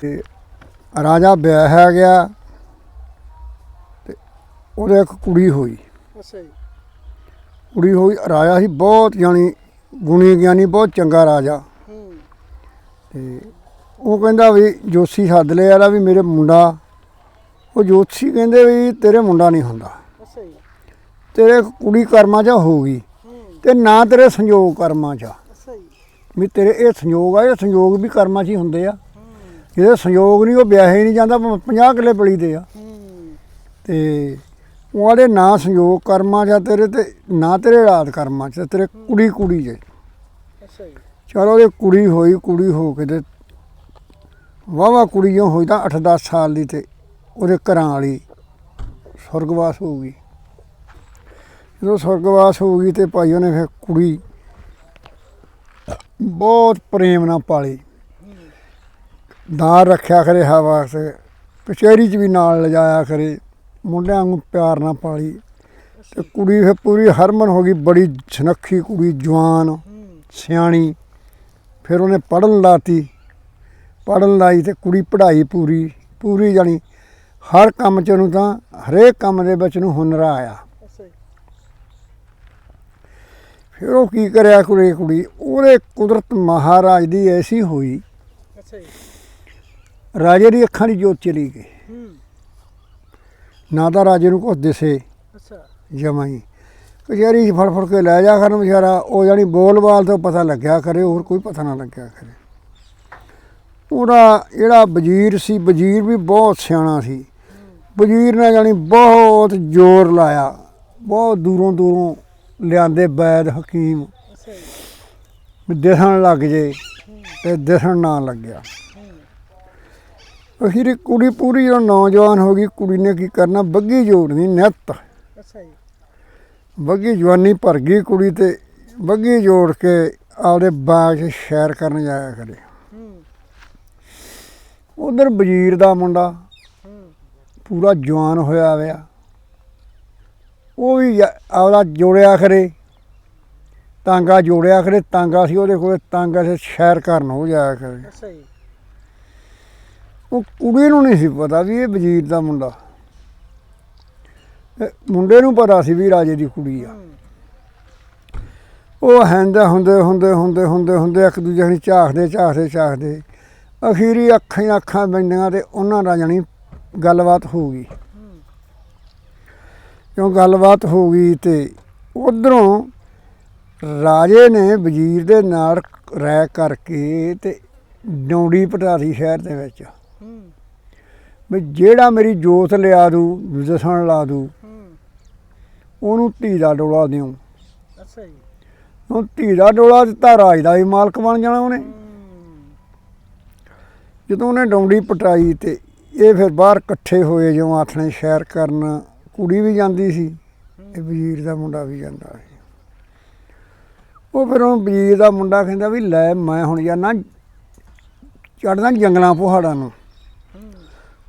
ਤੇ ਰਾਜਾ ਵਿਆਹਿਆ ਗਿਆ ਤੇ ਉਹਦੇ ਇੱਕ ਕੁੜੀ ਹੋਈ। ਅੱਛਾ ਜੀ। ਕੁੜੀ ਹੋਈ ਰਾਜਾ ਸੀ ਬਹੁਤ ਜਾਣੀ ਗੁਣੀ ਗਿਆਨੀ ਬਹੁਤ ਚੰਗਾ ਰਾਜਾ। ਹੂੰ। ਤੇ ਉਹ ਕਹਿੰਦਾ ਵੀ ਜੋਸ਼ੀ ਸੱਦ ਲਿਆ ਇਹਦਾ ਵੀ ਮੇਰੇ ਮੁੰਡਾ ਉਹ ਜੋਸ਼ੀ ਕਹਿੰਦੇ ਵੀ ਤੇਰੇ ਮੁੰਡਾ ਨਹੀਂ ਹੁੰਦਾ। ਅੱਛਾ ਜੀ। ਤੇਰੇ ਕੁੜੀ ਕਰਮਾਂ 'ਚ ਹੋਊਗੀ ਤੇ ਨਾ ਤੇਰੇ ਸੰਯੋਗ ਕਰਮਾਂ 'ਚ। ਅੱਛਾ ਜੀ। ਵੀ ਤੇਰੇ ਇਹ ਸੰਯੋਗ ਆ ਇਹ ਸੰਯੋਗ ਵੀ ਕਰਮਾਂ 'ਚ ਹੀ ਹੁੰਦੇ ਆ। ਹੂੰ ਜਿਹਦੇ ਸੰਯੋਗ ਨਹੀਂ ਉਹ ਵਿਆਹੇ ਨਹੀਂ ਜਾਂਦਾ 50 ਕਿੱਲੇ ਪਲੀ ਦੇ ਆ। ਤੇ ਉਹਦੇ ਨਾ ਸੰਯੋਗ ਕਰਮਾਂ ਆ ਤੇਰੇ ਤੇ ਨਾ ਤੇਰੇ ਰਾਤ ਕਰਮਾਂ 'ਚ ਤੇਰੇ ਕੁੜੀ ਕੁੜੀ 'ਚ। ਅੱਛਾ ਜੀ। ਚਲੋ ਉਹਦੇ ਕੁੜੀ ਹੋਈ ਕੁੜੀ ਹੋ ਕੇ ਤੇ ਵਾਵਾ ਕੁੜੀ ਜੋ ਹੋਈ ਤਾਂ 8-10 ਸਾਲ ਦੀ ਤੇ ਉਹਦੇ ਘਰਾਂ ਵਾਲੀ ਸੁਰਗਵਾਸ ਹੋ ਗਈ। ਜਦੋਂ ਸੁਰਗਵਾਸ ਹੋ ਗਈ ਤੇ ਭਾਈ ਉਹਨੇ ਫਿਰ ਕੁੜੀ ਬਹੁਤ ਪ੍ਰੇਮ ਨਾਲ ਪਾਲੀ। ਨਾਲ ਰੱਖਿਆ ਕਰੇ ਹਵਾ ਸੇ ਕਚਹਿਰੀ 'ਚ ਵੀ ਨਾਲ ਲਿਜਾਇਆ ਕਰੇ, ਮੁੰਡਿਆਂ ਨੂੰ ਪਿਆਰ ਨਾਲ ਪਾਲੀ। ਤੇ ਕੁੜੀ ਫਿਰ ਪੂਰੀ ਹਰਮਨ ਹੋ ਗਈ, ਬੜੀ ਸੁਨੱਖੀ ਕੁੜੀ, ਜਵਾਨ, ਸਿਆਣੀ। ਫਿਰ ਉਹਨੇ ਪੜਨ ਲਾਤੀ। ਪੜਨ ਲਾਈ ਤੇ ਕੁੜੀ ਪੜ੍ਹਾਈ ਪੂਰੀ ਪੂਰੀ ਜਾਣੀ। ਹਰ ਕੰਮ ਚ ਉਹਨੂੰ ਤਾਂ, ਹਰੇਕ ਕੰਮ ਦੇ ਵਿੱਚ ਨੂੰ ਹੁਨਰ ਆਇਆ। ਫਿਰ ਉਹ ਕੀ ਕਰਿਆ ਕੁੜੀ ਕੁੜੀ, ਉਹਦੇ ਕੁਦਰਤ ਮਹਾਰਾਜ ਦੀ ਐਸੀ ਹੋਈ। ਅੱਛਾ ਜੀ। ਰਾਜੇ ਦੀ ਅੱਖਾਂ ਦੀ ਜੋਤ ਚਲੀ ਗਈ। ਹੂੰ। ਨਾ ਤਾਂ ਰਾਜੇ ਨੂੰ ਕੁਛ ਦਿਸੇ। ਅੱਛਾ। ਜਮਾਈ ਕਚਹਿਰੀ 'ਚ ਫੜ ਫੜ ਕੇ ਲੈ ਜਾ ਕਰਨ ਵਿਚਾਰਾ। ਉਹ ਜਾਣੀ ਬੋਲਬਾਲ ਤੋਂ ਪਤਾ ਲੱਗਿਆ ਕਰੇ ਹੋਰ ਕੋਈ ਪਤਾ ਨਾ ਲੱਗਿਆ ਕਰੇ। ਉਹਦਾ ਜਿਹੜਾ ਵਜ਼ੀਰ ਸੀ ਵਜ਼ੀਰ ਵੀ ਬਹੁਤ ਸਿਆਣਾ ਸੀ। ਵਜ਼ੀਰ ਨੇ ਜਾਣੀ ਬਹੁਤ ਜ਼ੋਰ ਲਾਇਆ। ਬਹੁਤ ਦੂਰੋਂ ਦੂਰੋਂ ਲਿਆਂਦੇ ਬੈਦ ਹਕੀਮ। ਦਿਸਣ ਲੱਗ ਜੇ ਤੇ ਦਿਸਣ ਨਾ ਲੱਗਿਆ। ਅਖੀਰ ਕੁੜੀ ਪੂਰੀ ਜਦੋਂ ਨੌਜਵਾਨ ਹੋ ਗਈ ਕੁੜੀ ਨੇ ਕੀ ਕਰਨਾ? ਬੱਗੀ ਜੋੜਨੀ ਨਿੱਤ। ਅੱਛਾ ਜੀ। ਬੱਗੀ ਜਵਾਨੀ ਭਰ ਗਈ ਕੁੜੀ ਤੇ ਬੱਗੀ ਜੋੜ ਕੇ ਆਪਦੇ ਬਾਗ 'ਚ ਸੈਰ ਕਰਨ ਜਾਇਆ ਕਰੇ। ਹੂੰ। ਉਧਰ ਵਜ਼ੀਰ ਦਾ ਮੁੰਡਾ ਹੂੰ। ਪੂਰਾ ਜਵਾਨ ਹੋਇਆ ਹੋਇਆ ਉਹ ਵੀ ਆਪਦਾ ਜੋੜਿਆ ਕਰੇ ਤਾਂਗਾ ਜੋੜਿਆ ਕਰੇ ਤਾਂਗਾ ਸੀ ਉਹਦੇ ਕੋਲੇ ਤਾਂਗਾ ਸੇ ਸੈਰ ਕਰਨ ਹੋ ਜਾਇਆ ਕਰੇ। ਅੱਛਾ ਜੀ। ਉਹ ਕੁੜੀ ਨੂੰ ਨਹੀਂ ਸੀ ਪਤਾ ਵੀ ਇਹ ਵਜ਼ੀਰ ਦਾ ਮੁੰਡਾ। ਮੁੰਡੇ ਨੂੰ ਪਤਾ ਸੀ ਵੀ ਰਾਜੇ ਦੀ ਕੁੜੀ ਆ। ਉਹ ਹੈਂਦੇ ਹੁੰਦੇ ਹੁੰਦੇ ਹੁੰਦੇ ਹੁੰਦੇ ਹੁੰਦੇ ਇੱਕ ਦੂਜੇ ਨੂੰ ਝਾਕਦੇ ਝਾਕਦੇ ਝਾਕਦੇ। ਅਖੀਰੀ ਅੱਖਾਂ ਹੀ ਅੱਖਾਂ ਬੰਦੀਆਂ ਤੇ ਉਹਨਾਂ ਦਾ ਜਾਣੀ ਗੱਲਬਾਤ ਹੋ ਗਈ। ਕਿਉਂ ਗੱਲਬਾਤ ਹੋ ਗਈ ਤੇ ਉਧਰੋਂ ਰਾਜੇ ਨੇ ਵਜ਼ੀਰ ਦੇ ਨਾਲ ਰਾਇ ਕਰਕੇ ਤੇ ਡੌਂਡੀ ਪਟਾਰੀ ਸ਼ਹਿਰ ਦੇ ਵਿੱਚ ਹੂੰ ਵੀ ਜਿਹੜਾ ਮੇਰੀ ਜੋਤ ਲਿਆ ਦੂ ਦਸਣ ਲਾ ਦੂ ਹੂੰ ਉਹਨੂੰ ਧੀ ਦਾ ਡੋਲਾ ਦਿਉ। ਅੱਛਾ ਜੀ। ਉਹ ਧੀ ਦਾ ਡੋਲਾ ਦਿੱਤਾ ਰਾਜ ਦਾ ਵੀ ਮਾਲਕ ਬਣ ਜਾਣਾ ਉਹਨੇ। ਹੂੰ ਜਦੋਂ ਉਹਨੇ ਡੌਂਡੀ ਪਟਾਈ ਤੇ ਇਹ ਫਿਰ ਬਾਹਰ ਇਕੱਠੇ ਹੋਏ ਜਿਉਂ ਆਥਣੇ ਸ਼ਹਿਰ ਕਰਨ ਕੁੜੀ ਵੀ ਜਾਂਦੀ ਸੀ ਇਹ ਵਜ਼ੀਰ ਦਾ ਮੁੰਡਾ ਵੀ ਜਾਂਦਾ ਸੀ। ਉਹ ਫਿਰ ਉਹ ਵਜ਼ੀਰ ਦਾ ਮੁੰਡਾ ਕਹਿੰਦਾ ਵੀ ਲੈ ਮੈਂ ਹੁਣ ਜਾਣਾ ਚੜਦਾ ਜੰਗਲਾਂ ਪਹਾੜਾਂ ਨੂੰ।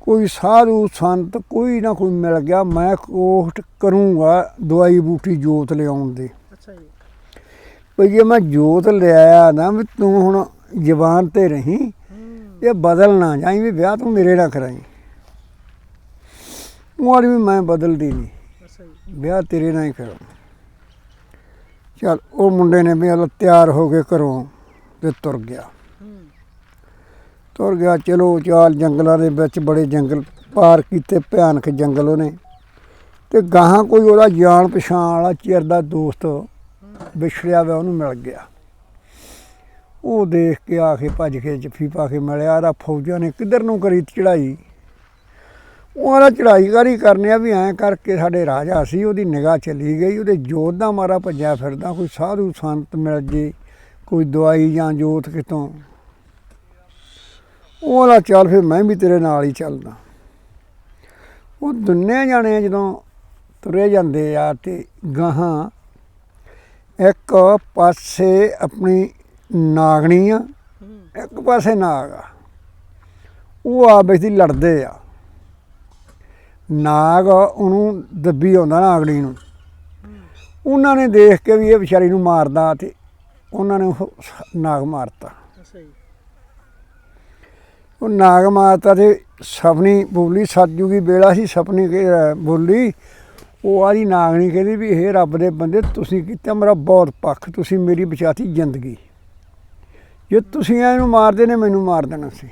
ਕੋਈ ਸਾਧੂ ਸੰਤ ਕੋਈ ਨਾ ਕੋਈ ਮਿਲ ਗਿਆ ਮੈਂ ਕੋਸ਼ਟ ਕਰੂੰਗਾ ਦਵਾਈ ਬੂਟੀ ਜੋਤ ਲਿਆਉਣ ਦੀ। ਅੱਛਾ ਜੀ। ਵੀ ਜੇ ਮੈਂ ਜੋਤ ਲਿਆਇਆ ਨਾ ਵੀ ਤੂੰ ਹੁਣ ਜ਼ਬਾਨ ਤੇ ਰਹੀਂ ਇਹ ਬਦਲ ਨਾ ਜਾਈ ਵੀ ਵਿਆਹ ਤੂੰ ਮੇਰੇ ਨਾਲ ਕਰਾਈ। ਉਹ ਵੀ ਮੈਂ ਬਦਲਦੀ ਨਹੀਂ। ਵਿਆਹ ਤੇਰੇ ਨਾਲ ਹੀ ਕਰਾਂ। ਚਲ ਉਹ ਮੁੰਡੇ ਨੇ ਵੀ ਹਲ ਤਿਆਰ ਹੋ ਕੇ ਘਰੋਂ ਤੇ ਤੁਰ ਗਿਆ। ਤੁਰ ਗਿਆ। ਚਲੋ ਚਾਲ ਜੰਗਲਾਂ ਦੇ ਵਿੱਚ ਬੜੇ ਜੰਗਲ ਪਾਰ ਕੀਤੇ, ਭਿਆਨਕ ਜੰਗਲ ਉਹਨੇ। ਤੇ ਗਾਹਾਂ ਕੋਈ ਉਹਦਾ ਜਾਣ ਪਛਾਣ ਵਾਲਾ ਚਿਰ ਦਾ ਦੋਸਤ ਵਿਛੜਿਆ ਵਾ ਉਹਨੂੰ ਮਿਲ ਗਿਆ। ਉਹ ਦੇਖ ਕੇ ਆ ਕੇ ਭੱਜ ਕੇ ਜੱਫੀ ਪਾ ਕੇ ਮਿਲਿਆ ਇਹਦਾ ਫੌਜਾਂ ਨੇ ਕਿੱਧਰ ਨੂੰ ਕਰੀ ਚੜਾਈ ਉਹਦਾ ਚੜਾਈ ਕਰੀ ਆ ਵੀ ਐਂ ਕਰਕੇ ਸਾਡੇ ਰਾਜਾ ਸੀ, ਉਹਦੀ ਨਿਗਾਹ ਚਲੀ ਗਈ, ਉਹਦੇ ਜੋਤ ਦਾ ਮਾਰਾ ਭੱਜਿਆ ਫਿਰਦਾ, ਕੋਈ ਸਾਧੂ ਸੰਤ ਮਿਲ ਜੇ, ਕੋਈ ਦਵਾਈ ਜਾਂ ਜੋਤ ਕਿਤੋਂ? ਉਹਦਾ ਚੱਲ ਫਿਰ ਮੈਂ ਵੀ ਤੇਰੇ ਨਾਲ ਹੀ ਚੱਲਦਾ। ਉਹ ਦੁੰਨੇ ਜਾਣੇ ਜਦੋਂ ਤੁਰੇ ਜਾਂਦੇ ਆ ਤੇ ਗਾਹਾਂ ਇੱਕ ਪਾਸੇ ਆਪਣੀ ਨਾਗਣੀ ਆ ਇੱਕ ਪਾਸੇ ਨਾਗ ਆ। ਉਹ ਆਪਸ ਦੀ ਲੜਦੇ ਆ। ਨਾਗ ਉਹਨੂੰ ਦੱਬੀ ਆਉਂਦਾ ਨਾਗਣੀ ਨੂੰ। ਉਹਨਾਂ ਨੇ ਦੇਖ ਕੇ ਵੀ ਇਹ ਵਿਚਾਰੀ ਨੂੰ ਮਾਰਦਾ ਤੇ ਉਹਨਾਂ ਨੇ ਉਹ ਨਾਗ ਮਾਰਤਾ। ਉਹ ਨਾਗ ਮਾਤਾ ਦੇ ਸਪਨੀ ਬੋਲੀ ਸਤਜੁਗੀ ਬੇੜਾ ਸੀ, ਸਪਨੀ ਬੋਲੀ। ਉਹ ਆਦੀ ਨਾਗਣੀ ਕਹਿੰਦੀ ਵੀ ਇਹ ਰੱਬ ਦੇ ਬੰਦੇ, ਤੁਸੀਂ ਕੀਤਾ ਮੇਰਾ ਬਹੁਤ ਪੱਖ, ਤੁਸੀਂ ਮੇਰੀ ਬਚਾਤੀ ਜ਼ਿੰਦਗੀ। ਜੇ ਤੁਸੀਂ ਇਹਨੂੰ ਮਾਰਦੇ ਨੇ ਮੈਨੂੰ ਮਾਰ ਦੇਣਾ ਸੀ।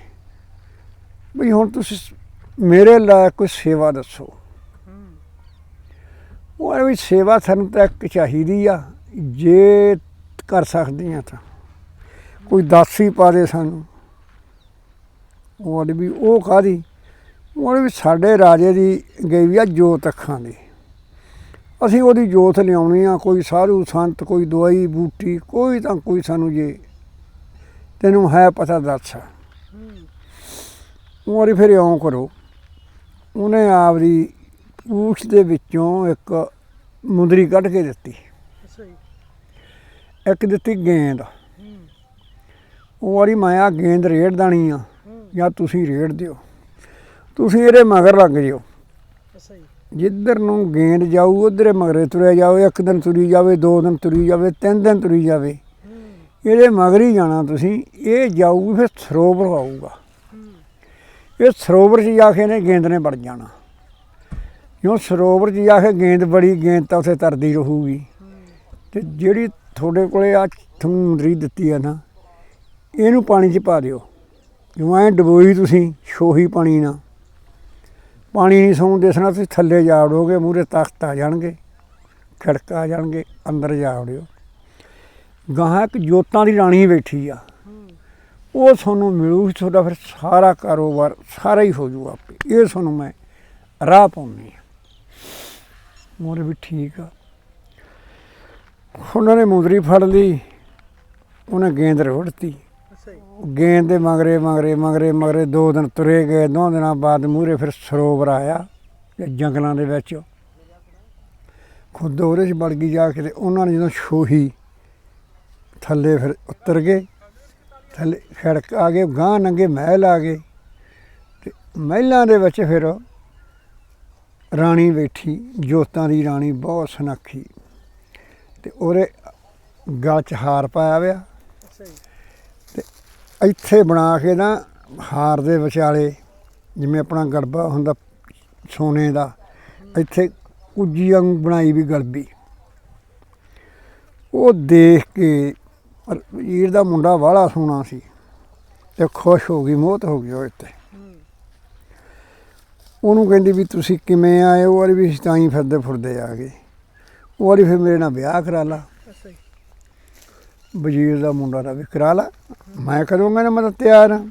ਵੀ ਹੁਣ ਤੁਸੀਂ ਮੇਰੇ ਲਈ ਕੋਈ ਸੇਵਾ ਦੱਸੋ। ਉਹ ਵੀ ਸੇਵਾ ਸਾਨੂੰ ਤਾਂ ਇੱਕ ਚਾਹੀਦੀ ਆ, ਜੇ ਕਰ ਸਕਦੀ ਆ ਤਾਂ। ਕੋਈ ਦਾਸੀ ਪਾ ਦੇ ਸਾਨੂੰ। ਉਹ ਕਹਿੰਦੇ ਵੀ ਉਹ ਕਾਦੀ ਉਹ ਕਹਿੰਦੇ ਵੀ ਸਾਡੇ ਰਾਜੇ ਦੀ ਗਈ ਵੀ ਆ ਜੋਤ ਅੱਖਾਂ ਦੀ। ਅਸੀਂ ਉਹਦੀ ਜੋਤ ਲਿਆਉਣੀ ਆ ਕੋਈ ਸਾਧੂ ਸੰਤ ਕੋਈ ਦਵਾਈ ਬੂਟੀ ਕੋਈ ਤਾਂ ਕੋਈ ਸਾਨੂੰ ਜੇ। ਤੈਨੂੰ ਹੈ ਪਤਾ ਦੱਸ। ਹੂੰ ਉਹ ਕਹਿੰਦੇ ਫਿਰ ਇਉਂ ਕਰੋ। ਉਹਨੇ ਆਪਦੀ ਪੂਛ ਦੇ ਵਿੱਚੋਂ ਇੱਕ ਮੁੰਦਰੀ ਕੱਢ ਕੇ ਦਿੱਤੀ। ਇੱਕ ਦਿੱਤੀ ਗੇਂਦ। ਉਹ ਵਾਰੀ ਮੈਂ ਆ ਗੇਂਦ ਰੇੜ ਦੇਣੀ ਆ। ਜਾਂ ਤੁਸੀਂ ਰੇੜ ਦਿਓ। ਤੁਸੀਂ ਇਹਦੇ ਮਗਰ ਲੱਗ ਜਿਓ। ਜੀ। ਜਿੱਧਰ ਨੂੰ ਗੇਂਦ ਜਾਊ ਉਧਰੇ ਮਗਰੇ ਤੁਰਿਆ ਜਾਓ ਇੱਕ ਦਿਨ ਤੁਰੀ ਜਾਵੇ ਦੋ ਦਿਨ ਤੁਰੀ ਜਾਵੇ ਤਿੰਨ ਦਿਨ ਤੁਰੀ ਜਾਵੇ। ਇਹਦੇ ਮਗਰ ਹੀ ਜਾਣਾ ਤੁਸੀਂ। ਇਹ ਜਾਊਗੀ ਫਿਰ ਸਰੋਵਰ ਆਊਗਾ। ਇਹ ਸਰੋਵਰ 'ਚ ਜਾ ਕੇ ਨੇ ਗੇਂਦ ਨੇ ਵੜ ਜਾਣਾ। ਕਿਉਂ? ਸਰੋਵਰ 'ਚ ਜਾ ਕੇ ਗੇਂਦ ਬੜੀ ਗੇਂਦ ਤਾਂ ਉੱਥੇ ਤਰਦੀ ਰਹੂਗੀ। ਤੇ ਜਿਹੜੀ ਤੁਹਾਡੇ ਕੋਲੇ ਆ ਤੁਹਾਨੂੰ ਮੁੰਦਰੀ ਦਿੱਤੀ ਆ ਨਾ ਇਹਨੂੰ ਪਾਣੀ 'ਚ ਪਾ ਦਿਓ। ਜਿਵੇਂ ਡਬੋਈ ਤੁਸੀਂ ਸ਼ੋਹੀ ਪਾਣੀ ਨਾਲ? ਪਾਣੀ ਨਹੀਂ ਸੌਂ ਦੇਸਣਾ, ਤੁਸੀਂ ਥੱਲੇ ਜਾ ਵੜੋਗੇ ਮੂਰੇ ਤਖਤ ਆ ਜਾਣਗੇ, ਖੜਕ ਆ ਜਾਣਗੇ, ਅੰਦਰ ਜਾ ਵੜਿਓ। ਗਾਹਾਂ ਇੱਕ ਜੋਤਾਂ ਦੀ ਰਾਣੀ ਬੈਠੀ ਆ। ਉਹ ਤੁਹਾਨੂੰ ਮਿਲੂ, ਤੁਹਾਡਾ ਫਿਰ ਸਾਰਾ ਕਾਰੋਬਾਰ ਸਾਰਾ ਹੀ ਹੋ ਜੂ ਆਪੇ। ਇਹ ਤੁਹਾਨੂੰ ਮੈਂ ਰਾਹ ਪਾਉਣੀ ਆ। ਮੋਰੇ ਵੀ ਠੀਕ ਆ। ਉਹਨਾਂ ਨੇ ਮੁੰਦਰੀ ਫੜ ਲਈ, ਉਹਨੇ ਗੇਂਦ ਰੋੜਤੀ। ਗੇਂਦ ਦੇ ਮਗਰੇ ਮਗਰੇ ਮਗਰੇ ਮਗਰੇ ਦੋ ਦਿਨ ਤੁਰੇ ਗਏ। ਦੋ ਦਿਨਾਂ ਬਾਅਦ ਮੂਰੇ ਫਿਰ ਸਰੋਵਰ ਆਇਆ ਤੇ ਜੰਗਲਾਂ ਦੇ ਵਿੱਚ। ਖੁਦ ਉਹਦੇ 'ਚ ਵੜ ਗਈ ਜਾ ਕੇ ਤੇ ਉਹਨਾਂ ਨੇ ਜਦੋਂ ਛੋਹੀ ਥੱਲੇ ਫਿਰ ਉਤਰ ਗਏ। ਥੱਲੇ ਸੜਕ ਆ ਗਏ ਗਾਂ ਨੰਗੇ ਮਹਿਲ ਆ ਗਏ। ਤੇ ਮਹਿਲਾਂ ਦੇ ਵਿੱਚ ਫਿਰ ਰਾਣੀ ਬੈਠੀ, ਜੋਤਾਂ ਦੀ ਰਾਣੀ ਬਹੁਤ ਸੁਨੱਖੀ। ਤੇ ਉਹਦੇ ਗਲ 'ਚ ਹਾਰ ਪਾਇਆ ਹੋਇਆ। ਇੱਥੇ ਬਣਾ ਕੇ ਨਾ ਹਾਰ ਦੇ ਵਿਚਾਲੇ, ਜਿਵੇਂ ਆਪਣਾ ਗੜਬਾ ਹੁੰਦਾ ਸੋਨੇ ਦਾ, ਇੱਥੇ ਕੁੱਜੀ ਵਾਂਗ ਬਣਾਈ ਵੀ ਗੜਬੀ। ਉਹ ਦੇਖ ਕੇ ਵੀਰ ਦਾ ਮੁੰਡਾ ਵਾਲਾ ਸੋਹਣਾ ਸੀ ਤੇ ਖੁਸ਼ ਹੋ ਗਈ ਮੋਹਤ ਹੋ ਗਈ ਉਹ ਇੱਥੇ। ਉਹਨੂੰ ਕਹਿੰਦੀ ਵੀ ਤੁਸੀਂ ਕਿਵੇਂ ਆਏ? ਉਹ ਵਾਲੀ ਵੀ ਤਾਂ ਹੀ ਫਿਰਦੇ ਫੁਰਦੇ ਆ ਗਏ। ਉਹ ਵਾਲੀ ਫਿਰ ਮੇਰੇ ਨਾਲ ਵਿਆਹ ਕਰਾ ਲਾ। ਵਜ਼ੀਰ ਦਾ ਮੁੰਡਾ ਦਾ ਵੀ ਕਰਾ ਲਾ। ਮੈਂ ਕਰੂੰਗਾ ਨਾ ਮੈਂ ਤਾਂ ਤਿਆਰ ਹਾਂ।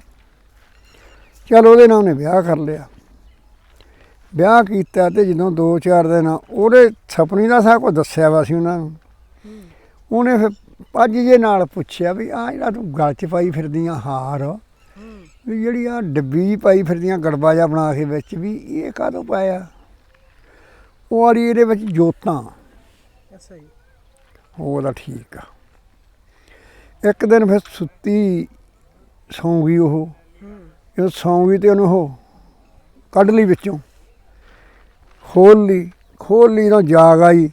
ਚਲ ਉਹਦੇ ਨਾਲ ਉਹਨੇ ਵਿਆਹ ਕਰ ਲਿਆ। ਵਿਆਹ ਕੀਤਾ ਤੇ ਜਦੋਂ 2-4 ਦਿਨ ਉਹਦੇ ਸੁਪਨੀ ਦਾ ਸਾਰਾ ਕੁਝ ਦੱਸਿਆ ਵਾ ਸੀ ਉਹਨਾਂ ਨੂੰ। ਉਹਨੇ ਫਿਰ ਪੱਜ ਜੇ ਨਾਲ ਪੁੱਛਿਆ ਵੀ ਆ ਜਿਹੜਾ ਤੂੰ ਗਲ 'ਚ ਪਾਈ ਫਿਰਦੀਆਂ ਹਾਰ ਵੀ ਜਿਹੜੀ ਆ ਡੱਬੀ ਪਾਈ ਫਿਰਦੀਆਂ ਗੜਬਾ ਜਿਹਾ ਬਣਾ ਕੇ ਵਿੱਚ ਵੀ ਇਹ ਕਾਹਤੋਂ ਪਾਇਆ? ਉਹ ਵਾਲੀ ਇਹਦੇ ਵਿੱਚ ਜੋਤਾਂ। ਅੱਛਾ ਜੀ। ਉਹਦਾ ਠੀਕ ਆ। ਇੱਕ ਦਿਨ ਫਿਰ ਸੁੱਤੀ ਸੌਂ ਗਈ ਉਹ। ਜਦੋਂ ਸੌਂ ਗਈ ਤੇ ਉਹਨੂੰ ਉਹ ਕੱਢ ਲਈ ਵਿੱਚੋਂ। ਖੋਲ ਲਈ ਖੋਲ ਲਈ ਨਾ ਜਾਗ ਆਈ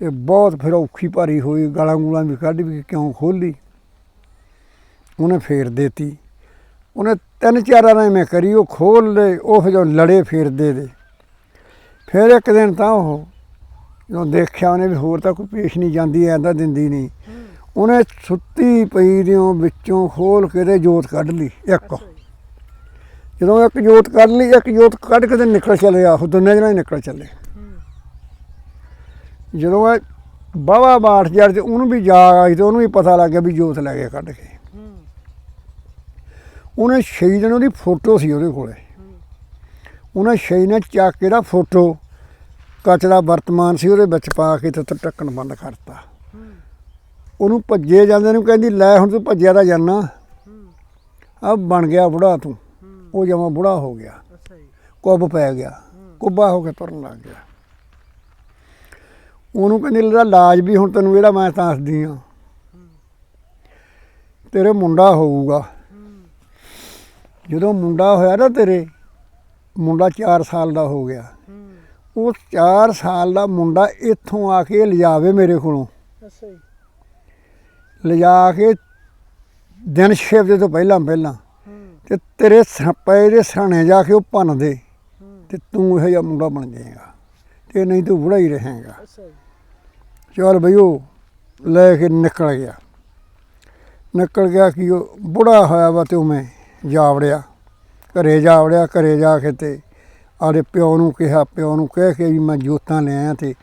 ਤੇ ਬਹੁਤ ਫਿਰ ਔਖੀ ਭਾਰੀ ਹੋਈ, ਗਾਲਾਂ ਗੂਲਾਂ ਵੀ ਕੱਢ ਵੀ ਕਿਉਂ ਖੋਲੀ ਉਹਨੇ ਫੇਰ ਦੇਤੀ। ਉਹਨੇ ਤਿੰਨ ਚਾਰ ਵਾਰ ਮੈਂ ਕਰੀ, ਉਹ ਖੋਲ ਲਏ, ਉਹ ਫਿਰ ਲੜੇ ਫੇਰ ਦੇ ਫਿਰ ਇੱਕ ਦਿਨ ਤਾਂ ਉਹ ਜਦੋਂ ਦੇਖਿਆ ਉਹਨੇ ਵੀ ਹੋਰ ਤਾਂ ਕੋਈ ਪੇਸ਼ ਨਹੀਂ ਜਾਂਦੀ, ਐ ਦਿੰਦੀ ਨਹੀਂ। ਉਹਨੇ ਸੁੱਤੀ ਪਈ ਦਿਓ ਵਿੱਚੋਂ ਖੋਲ ਕੇ ਤੇ ਜੋਤ ਕੱਢ ਲਈ ਇੱਕ। ਜੀ। ਜਦੋਂ ਇੱਕ ਜੋਤ ਕੱਢ ਲਈ ਇੱਕ ਜੋਤ ਕੱਢ ਕੇ ਤੇ ਨਿਕਲ ਚੱਲਿਆ ਉਹ ਦੋਨੇ ਜਣੇ ਨਿਕਲ ਚੱਲੇ। ਜਦੋਂ ਇਹ ਬਾਵਾ ਬਾਠ ਜੜ ਤੇ ਉਹਨੂੰ ਵੀ ਜਾਗ ਆਈ ਤੇ ਉਹਨੂੰ ਵੀ ਪਤਾ ਲੱਗ ਗਿਆ ਵੀ ਜੋਤ ਲੈ ਕੇ ਕੱਢ ਕੇ। ਉਹਨੇ ਸ਼ਹੀਦ ਨੂੰ ਉਹਦੀ ਫੋਟੋ ਸੀ ਉਹਦੇ ਕੋਲੇ। ਉਹਨੇ ਸ਼ਹੀਦ ਨੇ ਚੱਕ ਕੇ ਦਾ ਫੋਟੋ ਕੱਚ ਦਾ ਵਰਤਮਾਨ ਸੀ ਉਹਦੇ ਵਿੱਚ ਪਾ ਕੇ ਤੇ ਢੱਕਣ ਬੰਦ ਕਰਤਾ। ਉਹਨੂੰ ਭੱਜੇ ਜਾਂਦੇ ਨੂੰ ਕਹਿੰਦੀ ਲੈ ਹੁਣ ਤੂੰ ਭੱਜਿਆ ਤਾਂ ਜਾਨਾ। ਹੂੰ। ਆ ਬਣ ਗਿਆ ਬੁੜਾ ਤੂੰ। ਉਹ ਜਮਾ ਬੁੜਾ ਹੋ ਗਿਆ। ਕੁੱਬ ਪੈ ਗਿਆ। ਕੁੱਬਾ ਹੋ ਕੇ ਤੁਰਨ ਲੱਗ ਗਿਆ। ਉਹਨੂੰ ਕਹਿੰਦੀ ਲੈ ਲਾਜ ਵੀ ਹੁਣ ਤੈਨੂੰ ਜਿਹੜਾ ਮੈਂ ਦੱਸਦੀ ਆ। ਹੂੰ। ਤੇਰੇ ਮੁੰਡਾ ਹੋਊਗਾ। ਜਦੋਂ ਮੁੰਡਾ ਹੋਇਆ ਨਾ ਤੇਰੇ ਮੁੰਡਾ 4 ਸਾਲ ਦਾ ਹੋ ਗਿਆ। ਉਹ 4 ਸਾਲ ਦਾ ਮੁੰਡਾ ਇੱਥੋਂ ਆ ਕੇ ਲਿਜਾਵੇ ਮੇਰੇ ਕੋਲੋਂ। ਅੱਛਾ ਜੀ। ਲਿਜਾ ਕੇ ਦਿਨ ਛਿਪਦੇ ਤੋਂ ਪਹਿਲਾਂ ਪਹਿਲਾਂ ਤੇ ਤੇਰੇ ਪਏ ਦੇ ਸਰਾਣੇ ਜਾ ਕੇ ਉਹ ਭੰਨ ਦੇ ਹੂੰ। ਤੇ ਤੂੰ ਇਹੋ ਜਿਹਾ ਮੁੰਡਾ ਬਣ ਜਾਏਗਾ ਤੇ ਨਹੀਂ ਤੂੰ ਬੁੜਾ ਹੀ ਰਹੇਗਾ। ਚਲ ਬਈ ਉਹ ਲੈ ਕੇ ਨਿਕਲ ਗਿਆ। ਨਿਕਲ ਗਿਆ ਕਿ ਉਹ ਬੁੜਾ ਹੋਇਆ ਵਾ ਤੇ ਉਹ ਮੈਂ ਜਾਵੜਿਆ ਘਰੇ ਜਾਵੜਿਆ ਘਰੇ ਜਾ ਕੇ ਤੇ ਆਦੇ ਪਿਓ ਨੂੰ ਕਿਹਾ ਪਿਓ ਨੂੰ ਕਹਿ ਕੇ ਵੀ ਮੈਂ ਜੋਤਾਂ ਲੈ ਆਇਆ ਤੇ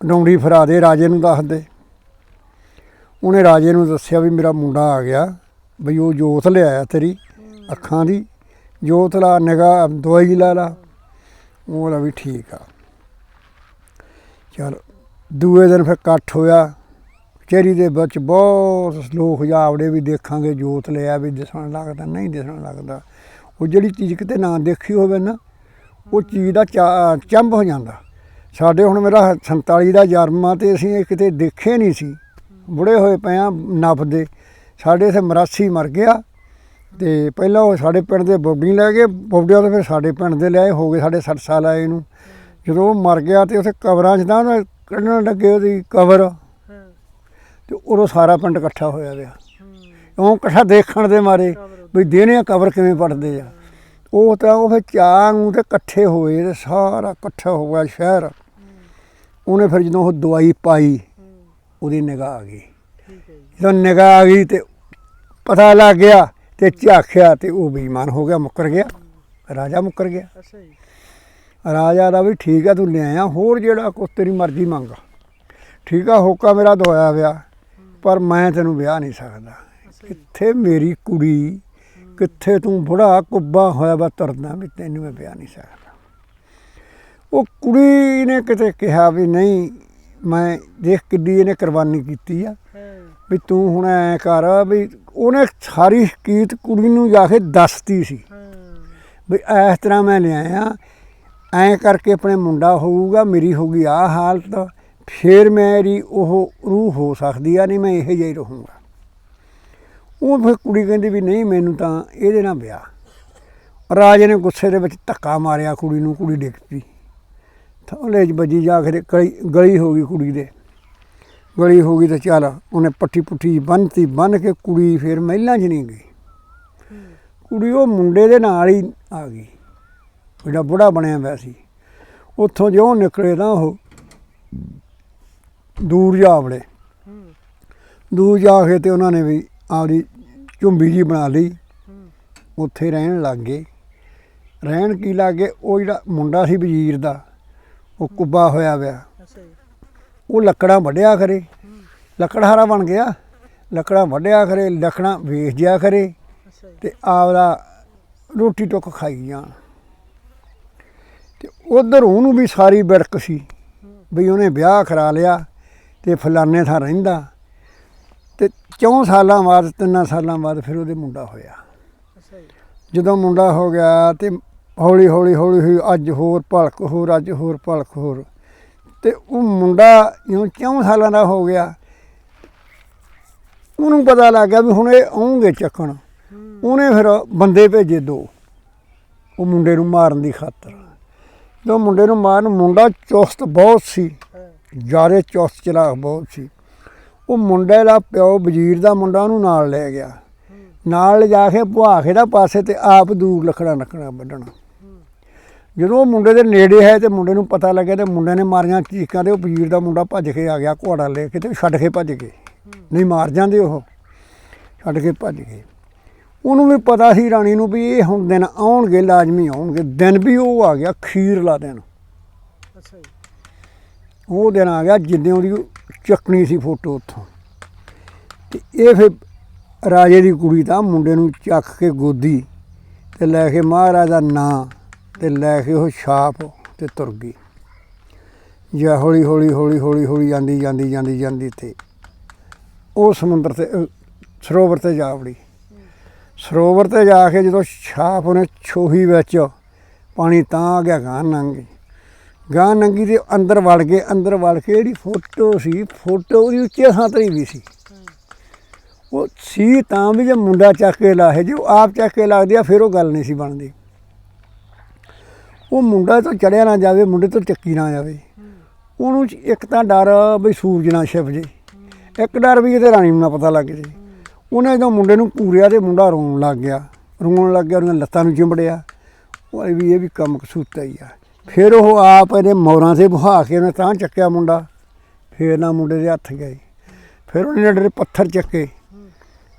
ਡੌਂਡੀ ਫਰਾ ਦੇ ਰਾਜੇ ਨੂੰ ਦੱਸ ਦੇ। ਉਹਨੇ ਰਾਜੇ ਨੂੰ ਦੱਸਿਆ ਵੀ ਮੇਰਾ ਮੁੰਡਾ ਆ ਗਿਆ ਬਈ ਉਹ ਜੋਤ ਲਿਆਇਆ ਤੇਰੀ ਅੱਖਾਂ ਦੀ ਜੋਤ ਲਾ ਨਿਗਾਹ ਦਵਾਈ ਲਾ ਲਾ। ਉਹ ਲਾ ਵੀ ਠੀਕ ਆ। ਚਲ ਦੂਏ ਦਿਨ ਫਿਰ ਇਕੱਠ ਹੋਇਆ। ਚੇਰੀ ਦੇ ਵਿੱਚ ਬਹੁਤ ਲੋਕ ਜਾਵੜੇ ਵੀ ਦੇਖਾਂਗੇ ਜੋਤ ਲਿਆ ਵੀ ਦਿਸਣ ਲੱਗਦਾ ਨਹੀਂ ਦਿਸਣ ਲੱਗਦਾ। ਉਹ ਜਿਹੜੀ ਚੀਜ਼ ਕਿਤੇ ਨਾ ਦੇਖੀ ਹੋਵੇ ਨਾ ਉਹ ਚੀਜ਼ ਦਾ ਚੰਬ ਹੋ ਜਾਂਦਾ। ਸਾਡੇ ਹੁਣ ਮੇਰਾ 47 ਦਾ ਜਨਮ ਆ ਤੇ ਅਸੀਂ ਇਹ ਕਿਤੇ ਦੇਖੇ ਨਹੀਂ ਸੀ। ਬੁੜੇ ਹੋਏ ਪਏ ਆ ਨੱਪਦੇ ਸਾਡੇ ਇੱਥੇ ਮਰਾਸੀ ਮਰ ਗਿਆ ਤੇ ਪਹਿਲਾਂ ਉਹ ਸਾਡੇ ਪਿੰਡ ਦੇ ਬੋਬੀ ਲੈ ਗਏ। ਬੋਬੜਿਆਂ ਤੋਂ ਫਿਰ ਸਾਡੇ ਪਿੰਡ ਦੇ ਲਿਆਏ, ਹੋ ਗਏ ਸਾਡੇ 60 ਸਾਲ ਆਏ ਨੂੰ। ਜਦੋਂ ਉਹ ਮਰ ਗਿਆ ਤੇ ਉੱਥੇ ਕਬਰਾਂ 'ਚ ਨਾ ਉਹਨੇ ਕੱਢਣ ਲੱਗੇ ਉਹਦੀ ਕਬਰ। ਹਾਂ ਤੇ ਉਦੋਂ ਸਾਰਾ ਪਿੰਡ ਇਕੱਠਾ ਹੋਇਆ ਗਿਆ ਉਹ ਇਕੱਠਾ ਦੇਖਣ ਦੇ ਮਾਰੇ ਕਬਰ ਵੀ ਦੇਨੇ ਕਬਰ ਕਿਵੇਂ ਪੜਦੇ ਆ। ਉਹ ਤਾਂ ਉਹ ਫਿਰ ਚਾਹ ਤੇ ਇਕੱਠੇ ਹੋਏ ਤੇ ਸਾਰਾ ਇਕੱਠਾ ਹੋ ਗਿਆ ਸ਼ਹਿਰ। ਉਹਨੇ ਫਿਰ ਜਦੋਂ ਉਹ ਦਵਾਈ ਪਾਈ ਉਹਦੀ ਨਿਗਾਹ ਆ ਗਈ। ਜਦੋਂ ਨਿਗਾਹ ਆ ਗਈ ਤੇ ਪਤਾ ਲੱਗ ਗਿਆ ਤੇ ਝਾਖਿਆ ਤੇ ਉਹ ਬੇਈਮਾਨ ਹੋ ਗਿਆ ਮੁੱਕਰ ਗਿਆ। ਰਾਜਾ ਮੁੱਕਰ ਗਿਆ। ਅੱਛਾ ਜੀ। ਰਾਜਾ ਦਾ ਵੀ ਠੀਕ ਆ ਤੂੰ ਲਿਆਇਆ ਹੋਰ ਜਿਹੜਾ ਕੋ ਤੇਰੀ ਮਰਜ਼ੀ ਮੰਗ। ਠੀਕ ਆ ਹੋਕਾ ਮੇਰਾ ਦਵਾਇਆ ਵਿਆਹ ਪਰ ਮੈਂ ਤੈਨੂੰ ਵਿਆਹ ਨਹੀਂ ਸਕਦਾ। ਕਿੱਥੇ ਮੇਰੀ ਕੁੜੀ ਕਿੱਥੇ ਤੂੰ ਬੁੜਾ ਕੁੱਬਾ ਹੋਇਆ ਵਾ ਤੁਰਦਾ ਵੀ ਤੈਨੂੰ ਮੈਂ ਵਿਆਹ ਨਹੀਂ ਸਕਦਾ। ਉਹ ਕੁੜੀ ਨੇ ਕਿਤੇ ਕਿਹਾ ਵੀ ਨਹੀਂ ਮੈਂ ਦੇਖ ਕਿੱਡੀ ਇਹਨੇ ਕੁਰਬਾਨੀ ਕੀਤੀ ਆ। ਵੀ ਤੂੰ ਹੁਣ ਐ ਕਰ ਵੀ ਉਹਨੇ ਸਾਰੀ ਹਕੀਕਤ ਕੁੜੀ ਨੂੰ ਜਾ ਕੇ ਦੱਸਤੀ ਸੀ। ਵੀ ਇਸ ਤਰ੍ਹਾਂ ਮੈਂ ਲਿਆਇਆ ਐਂ ਕਰਕੇ ਆਪਣੇ ਮੁੰਡਾ ਹੋਊਗਾ ਮੇਰੀ ਹੋਊਗੀ ਆ ਹਾਲਤ ਫੇਰ ਮੇਰੀ ਉਹ ਰੂਹ ਹੋ ਸਕਦੀ ਆ ਨਹੀਂ ਮੈਂ ਇਹੋ ਜਿਹਾ ਹੀ ਰਹੂੰਗਾ। ਉਹ ਫਿਰ ਕੁੜੀ ਕਹਿੰਦੀ ਵੀ ਨਹੀਂ ਮੈਨੂੰ ਤਾਂ ਇਹਦੇ ਨਾਲ ਵਿਆਹ। ਰਾਜੇ ਨੇ ਗੁੱਸੇ ਦੇ ਵਿੱਚ ਧੱਕਾ ਮਾਰਿਆ ਕੁੜੀ ਨੂੰ ਕੁੜੀ ਡਿੱਗ ਪਈ। ਥੋਲੇ ਚ ਵੱਜੀ ਜਾ ਕੇ ਤੇ ਗਲੀ ਗਲੀ ਹੋ ਗਈ ਕੁੜੀ ਦੇ। ਗਲੀ ਹੋ ਗਈ ਤੇ ਚੱਲ ਉਹਨੇ ਪੱਠੀ ਪੁੱਠੀ ਬੰਨਤੀ ਬੰਨ ਕੇ ਕੁੜੀ ਫਿਰ ਮਹਿਲਾਂ 'ਚ ਨਹੀਂ ਗਈ। ਕੁੜੀ ਉਹ ਮੁੰਡੇ ਦੇ ਨਾਲ ਹੀ ਆ ਗਈ। ਜਿਹੜਾ ਬੁੜਾ ਬਣਿਆ ਹੋਇਆ ਸੀ। ਉੱਥੋਂ ਜਿਉਂ ਨਿਕਲੇ ਤਾਂ ਉਹ ਦੂਰ ਜਾ ਵੜੇ। ਦੂਰ ਜਾ ਕੇ ਤੇ ਉਹਨਾਂ ਨੇ ਵੀ ਆਪਦੀ ਝੁੰਬੀ ਜੀ ਬਣਾ ਲਈ। ਉੱਥੇ ਰਹਿਣ ਲੱਗ ਗਏ। ਰਹਿਣ ਕੀ ਲੱਗ ਗਏ? ਉਹ ਜਿਹੜਾ ਮੁੰਡਾ ਸੀ ਵਜ਼ੀਰ ਦਾ। ਉਹ ਕੁੱਬਾ ਹੋਇਆ ਵਿਆ। ਅੱਛਾ ਜੀ। ਉਹ ਲੱਕੜਾਂ ਵੱਢਿਆ ਕਰੇ। ਹੂੰ ਲੱਕੜਹਾਰਾ ਬਣ ਗਿਆ। ਲੱਕੜਾਂ ਵੱਢਿਆ ਕਰੇ ਲੱਕੜਾਂ ਵੇਚ ਜਿਆ ਕਰੇ ਅੱਛਾ ਜੀ। ਤੇ ਆਪਦਾ ਰੋਟੀ ਟੁੱਕ ਖਾਈ ਜਾਣ। ਤੇ ਉਧਰ ਉਹਨੂੰ ਵੀ ਸਾਰੀ ਬਿੜਕ ਸੀ ਵੀ ਉਹਨੇ ਵਿਆਹ ਕਰਾ ਲਿਆ ਤੇ ਫਲਾਣੇ ਥਾਂ ਰਹਿੰਦਾ। ਤੇ ਚੌਂ ਸਾਲਾਂ ਬਾਅਦ ਤਿੰਨਾਂ ਸਾਲਾਂ ਬਾਅਦ ਫਿਰ ਉਹਦੇ ਮੁੰਡਾ ਹੋਇਆ। ਜੀ। ਜਦੋਂ ਮੁੰਡਾ ਹੋ ਗਿਆ ਤੇ ਹੌਲੀ ਹੌਲੀ ਹੌਲੀ ਹੌਲੀ ਅੱਜ ਹੋਰ ਭਲਕ ਹੋਰ ਅੱਜ ਹੋਰ ਭਲਕ ਹੋਰ। ਤੇ ਉਹ ਮੁੰਡਾ ਜਿਉਂ ਚੌਂ ਸਾਲਾਂ ਦਾ ਹੋ ਗਿਆ। ਉਹਨੂੰ ਪਤਾ ਲੱਗ ਗਿਆ ਵੀ ਹੁਣ ਇਹ ਆਉਣਗੇ ਚੱਕਣ। ਉਹਨੇ ਫਿਰ ਬੰਦੇ ਭੇਜੇ ਦੋ ਉਹ ਮੁੰਡੇ ਨੂੰ ਮਾਰਨ ਦੀ ਖਾਤਰ। ਜਦੋਂ ਮੁੰਡੇ ਨੂੰ ਮਾਰਨ ਮੁੰਡਾ ਚੁਸਤ ਬਹੁਤ ਸੀ। ਜਾਰੇ ਚੁਸਤ ਚਲਾਕ ਬਹੁਤ ਸੀ। ਉਹ ਮੁੰਡੇ ਦਾ ਪਿਓ ਵਜ਼ੀਰ ਦਾ ਮੁੰਡਾ ਉਹਨੂੰ ਨਾਲ ਲੈ ਗਿਆ। ਨਾਲ ਲਿਜਾ ਕੇ ਭੁਆਖੇ ਦਾ ਪਾਸੇ ਤੇ ਆਪ ਦੂਰ ਲੱਕੜਾਂ ਲੱਕੜਾਂ ਵੱਢਣਾ। ਜਦੋਂ ਉਹ ਮੁੰਡੇ ਦੇ ਨੇੜੇ ਹੈ ਤੇ ਮੁੰਡੇ ਨੂੰ ਪਤਾ ਲੱਗਿਆ ਤੇ ਮੁੰਡੇ ਨੇ ਮਾਰੀਆਂ ਚੀਕਾਂ ਤੇ ਉਹ ਵਜ਼ੀਰ ਦਾ ਮੁੰਡਾ ਭੱਜ ਕੇ ਆ ਗਿਆ ਘੋੜਾ ਲੈ ਕੇ ਤੇ ਛੱਡ ਕੇ ਭੱਜ ਗਏ। ਨਹੀਂ ਮਾਰ ਜਾਂਦੇ ਉਹ। ਛੱਡ ਕੇ ਭੱਜ ਗਏ। ਉਹਨੂੰ ਵੀ ਪਤਾ ਸੀ ਰਾਣੀ ਨੂੰ ਵੀ ਇਹ ਹੁਣ ਦਿਨ ਆਉਣਗੇ ਲਾਜ਼ਮੀ ਆਉਣਗੇ। ਦਿਨ ਵੀ ਉਹ ਆ ਗਿਆ ਖੀਰਲਾ ਦਿਨ। ਅੱਛਾ ਜੀ। ਉਹ ਦਿਨ ਆ ਗਿਆ ਜਿੱਦਾਂ ਉਹਦੀ ਚੱਕਣੀ ਸੀ ਫੋਟੋ ਉੱਥੋਂ। ਤੇ ਇਹ ਫਿਰ ਰਾਜੇ ਦੀ ਕੁੜੀ ਤਾਂ ਮੁੰਡੇ ਨੂੰ ਚੱਕ ਕੇ ਗੋਦੀ ਤੇ ਲੈ ਕੇ ਮਹਾਰਾਜ ਦਾ ਨਾਂ ਤੇ ਲੈ ਕੇ ਉਹ ਛਾਪ ਤੇ ਤੁਰ ਗਈ। ਜਾਂ ਹੌਲੀ ਹੌਲੀ ਹੌਲੀ ਹੌਲੀ ਹੌਲੀ ਜਾਂਦੀ ਜਾਂਦੀ ਜਾਂਦੀ ਜਾਂਦੀ ਤੇ ਉਹ ਸਮੁੰਦਰ ਤੇ ਸਰੋਵਰ ਤੇ ਜਾ ਵੜੀ। ਸਰੋਵਰ ਤੇ ਜਾ ਕੇ ਜਦੋਂ ਛਾਪ ਉਹਨੇ ਛੋਹੀ ਵਿੱਚ ਪਾਣੀ ਤਾਂ ਆ ਗਿਆ ਗਾਂ ਨੰਗੀ ਗਾਂ ਨੰਗੀ ਦੇ ਅੰਦਰ ਵੜ ਗਏ ਅੰਦਰ ਵੜ ਕੇ ਜਿਹੜੀ ਫੋਟੋ ਸੀ, ਫੋਟੋ ਉਹਦੀ ਉੱਚੇ ਥਾਂ ਤੇ ਵੀ ਸੀ। ਉਹ ਸੀ ਤਾਂ ਵੀ ਜੇ ਮੁੰਡਾ ਚੱਕ ਕੇ ਲਾਹੇ, ਜੇ ਉਹ ਆਪ ਚੱਕ ਕੇ ਲੱਗਦੀ ਆ, ਫਿਰ ਉਹ ਗੱਲ ਨਹੀਂ ਸੀ ਬਣਦੀ। ਉਹ ਮੁੰਡਾ ਤੋਂ ਚੜਿਆ ਨਾ ਜਾਵੇ, ਮੁੰਡੇ ਤੋਂ ਚੱਕੀ ਨਾ ਜਾਵੇ। ਉਹਨੂੰ ਇੱਕ ਤਾਂ ਡਰ ਵੀ ਸੂਰਜ ਨਾ ਛਿਪ ਜੇ। ਇੱਕ ਡਰ ਵੀ ਇਹਦੇ ਰਾਣੀ ਨੂੰ ਨਾ ਪਤਾ ਲੱਗ ਜੇ। ਉਹਨੇ ਜਦੋਂ ਮੁੰਡੇ ਨੂੰ ਪੂਰਿਆ ਤੇ ਮੁੰਡਾ ਰੋਣ ਲੱਗ ਗਿਆ। ਰੋਣ ਲੱਗ ਗਿਆ, ਉਹਦੀਆਂ ਲੱਤਾਂ ਨੂੰ ਚਿੰਬੜਿਆ। ਉਹ ਵੀ ਇਹ ਵੀ ਕੰਮ ਕਸੂਤਾ ਹੀ ਆ। ਫਿਰ ਉਹ ਆਪ ਇਹਦੇ ਮੋਰਾਂ ਤੇ ਬੁਹਾ ਕੇ ਉਹਨੇ ਤਾਂ ਚੱਕਿਆ ਮੁੰਡਾ। ਫਿਰ ਨਾ ਮੁੰਡੇ ਦੇ ਹੱਥ ਗਏ। ਫਿਰ ਉਹਨੇ ਜਿਹੜੇ ਪੱਥਰ ਚੱਕੇ,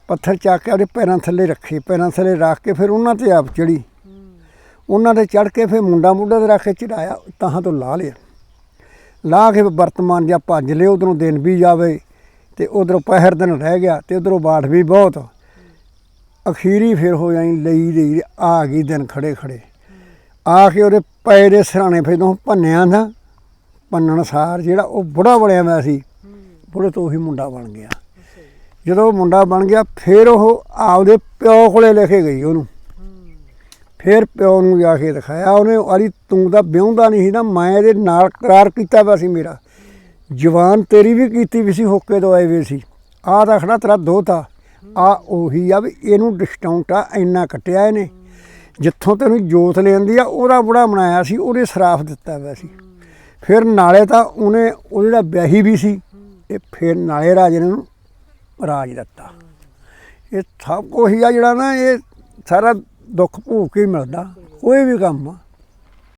ਪੱਥਰ ਚੱਕ ਕੇ ਉਹਦੇ ਪੈਰਾਂ ਥੱਲੇ ਰੱਖੇ। ਪੈਰਾਂ ਥੱਲੇ ਰੱਖ ਕੇ ਫਿਰ ਉਹਨਾਂ ਤੇ ਆਪ ਚੜੀ। ਉਹਨਾਂ ਦੇ ਚੜ ਕੇ ਫਿਰ ਮੁੰਡਾ ਮੁੰਡਾ ਤੇ ਰੱਖ ਕੇ ਚੜਾਇਆ ਤਾਹਾਂ ਤੋਂ ਲਾ ਲਿਆ। ਲਾ ਕੇ ਵਰਤਮਾਨ ਜਾਂ ਭੱਜ ਲਿਓ ਉਧਰੋਂ ਦਿਨ ਵੀ ਜਾਵੇ ਤੇ ਉਧਰੋਂ ਪਹਿਰ ਦਿਨ ਰਹਿ ਗਿਆ ਤੇ ਉਧਰੋਂ ਬਾਠ ਵੀ ਬਹੁਤ। ਅਖੀਰੀ ਫਿਰ ਹੋ ਜਾਈ ਲਈ ਲਈ ਆ ਗਈ ਦਿਨ ਖੜੇ ਖੜੇ। ਆ ਕੇ ਉਹਦੇ ਪੈ ਦੇ ਸਰਾਣੇ ਫਿਰ ਤੋਂ ਭੰਨਿਆ ਨਾ, ਭੰਨਣ ਸਾਰ ਜਿਹੜਾ ਉਹ ਬੁੜਾ ਬਣਿਆ ਹੋਇਆ ਸੀ ਹੂੰ ਬੁੜੇ ਤੋਂ ਉਹੀ ਮੁੰਡਾ ਬਣ ਗਿਆ। ਜਦੋਂ ਉਹ ਮੁੰਡਾ ਬਣ ਗਿਆ, ਫਿਰ ਉਹ ਆਪਦੇ ਪਿਓ ਕੋਲੇ ਲੈ ਕੇ ਗਈ ਉਹਨੂੰ। ਫਿਰ ਪਿਓ ਨੂੰ ਜਾ ਕੇ ਦਿਖਾਇਆ, ਉਹਨੇ ਅਰੀ ਤੂੰ ਤਾਂ ਵਿਉਂਦਾ ਨਹੀਂ ਸੀ ਨਾ, ਮੈਂ ਇਹਦੇ ਨਾਲ ਕਰਾਰ ਕੀਤਾ ਵਾ ਸੀ ਮੇਰਾ। ਜਵਾਨ ਤੇਰੀ ਵੀ ਕੀਤੀ ਵੀ ਸੀ, ਹੋਕੇ ਤੋਂ ਆਏ ਵੇ ਸੀ। ਆਹ ਤਾਂ ਖੜਾ ਤੇਰਾ ਦੋਤਾ ਆ। ਉਹੀ ਆ ਵੀ ਇਹਨੂੰ ਡਿਸਕਾਊਂਟ ਆ, ਇੰਨਾ ਕੱਟਿਆ ਇਹਨੇ। ਜਿੱਥੋਂ ਤੈਨੂੰ ਜੋਤ ਲੈਂਦੀ ਆ, ਉਹਦਾ ਬੁੜਾ ਬਣਾਇਆ ਸੀ, ਉਹਦੇ ਸਰਾਫ ਦਿੱਤਾ ਵਾ ਸੀ। ਫਿਰ ਨਾਲੇ ਤਾਂ ਉਹਨੇ ਉਹ ਜਿਹੜਾ ਵਿਆਹੀ ਵੀ ਸੀ, ਇਹ ਫਿਰ ਨਾਲੇ ਰਾਜੇ ਨੇ ਰਾਜ ਦਿੱਤਾ। ਇਹ ਸਭ ਕੁਛ ਹੀ ਆ ਜਿਹੜਾ ਨਾ, ਇਹ ਸਾਰਾ ਦੁੱਖ ਭੋਗ ਕੇ ਹੀ ਮਿਲਦਾ ਕੋਈ ਵੀ ਕੰਮ ਆ।